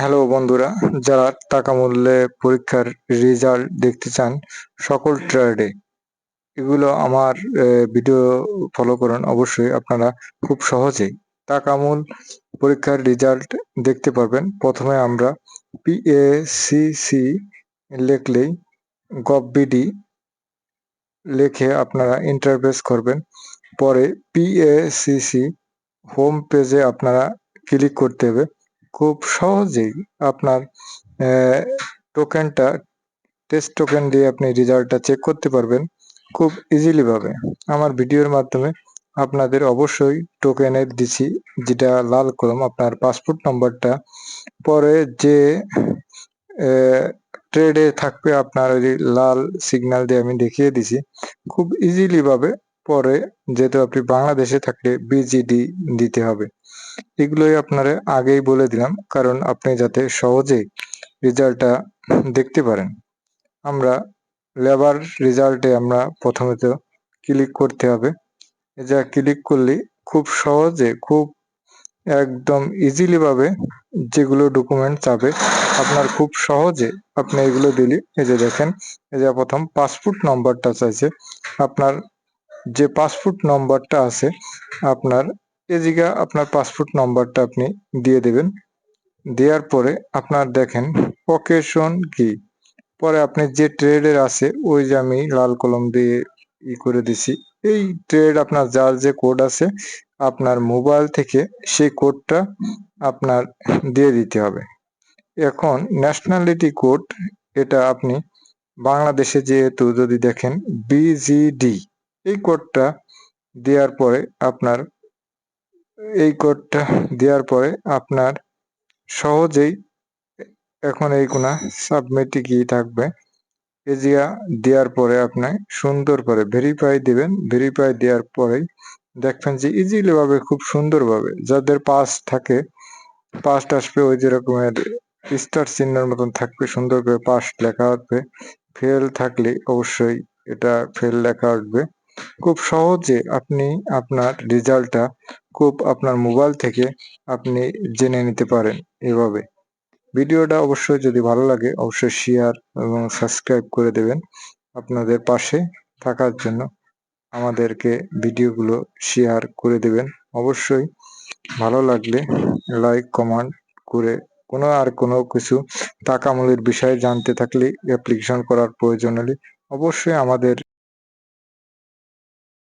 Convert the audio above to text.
Hello বন্ধুরা। যারা টাকা মূল্যে পরীক্ষার রেজাল্ট দেখতে চান, সকল ট্রেডে এগুলো আমার ভিডিও ফলো করুন। অবশ্যই আপনারা খুব সহজেই টাকা মূল পরীক্ষার রেজাল্ট দেখতে পারবেন। প্রথমে আমরা পিএসিসি লিখলেই গভবিডি লিখে আপনারা ইন্টারফেস করবেন। পরে পিএসিসি হোম পেজে আপনারা ক্লিক করতে হবে। খুব সহজেই আপনার টোকেনটা টেস্ট টোকেন দিয়ে আপনি রেজাল্টটা চেক করতে পারবেন খুব ইজিলি ভাবে। আমার ভিডিওর মাধ্যমে আপনাদের অবশ্যই টোকেনের দিছি, যেটা লাল কলম, আপনার পাসপোর্ট নম্বরটা পরে যে ট্রেডে থাকবে আপনার ওই লাল সিগন্যাল দিয়ে আমি দেখিয়ে দিছি, খুব ইজিলি ভাবে পরে যেহেতু আপনি বাংলাদেশে থাকলে বিজিডি দিতে হবে। এগুলোই আপনারা আগেই বলে দিলাম, কারণ আপনি যাতে সহজেই রেজাল্টটা দেখতে পারেন। আমরা লেবার রেজাল্টে আমরা প্রথমে তো ক্লিক করতে হবে। যা ক্লিক করলে খুব সহজে, খুব একদম ইজিলি ভাবে যেগুলো ডকুমেন্ট চাবে, আপনার খুব সহজে আপনি এগুলো দিলে, এই যে দেখেন, এই যে প্রথম পাসপোর্ট নম্বরটা চাইছে। আপনার যে পাসপোর্ট নম্বরটা আছে, আপনার এদিকে আপনার পাসপোর্ট নম্বরটা আপনি দিয়ে দেবেন। দেওয়ার পরে আপনার দেখেন পকেশন কি? পরে আপনি যে ট্রেডের আছে, ওই যে আমি লাল কলম দিয়ে ই করে দিছি। এই ট্রেড আপনার যার যে কোড আছে, আপনার মোবাইল থেকে সেই কোডটা আপনার দিয়ে দিতে হবে। এখন ন্যাশনালিটি কোড এটা আপনি বাংলাদেশে যেহেতু যদি দেখেন বিজিডি এই কোডটা দেওয়ার পরে আপনার এই কোডটা দেওয়ার পরে আপনার সহজেই এখন এই কোনা সাবমিট গিয়ে থাকবে। এজিয়া দেওয়ার পরে আপনি সুন্দর করে ভেরিফাই দিবেন। ভেরিফাই দেওয়ার পরেই দেখবেন যে ইজিলি ভাবে, খুব সুন্দরভাবে যাদের পাস থাকে পাস আসবে ওই যে রকমের স্টার চিহ্নের মতন থাকবে, সুন্দর করে পাস লেখা আসবে। ফেল থাকলে অবশ্যই এটা ফেল লেখা উঠবে খুব সহজে আপনি আপনার রেজাল্টটা খুব আপনার মোবাইল থেকে আপনি জেনে নিতে পারেন এভাবে। ভিডিওটা অবশ্যই যদি ভালো লাগে, অবশ্যই শেয়ার এবং সাবস্ক্রাইব করে দেবেন আপনাদের পাশে থাকার জন্য। আমাদেরকে ভিডিওগুলো শেয়ার করে দেবেন। অবশ্যই ভালো লাগলে লাইক কমেন্ট করে কোনো আর কোনো কিছু টাকা মূলের বিষয়ে জানতে থাকলে অ্যাপ্লিকেশন করার প্রয়োজন হলে অবশ্যই আমাদের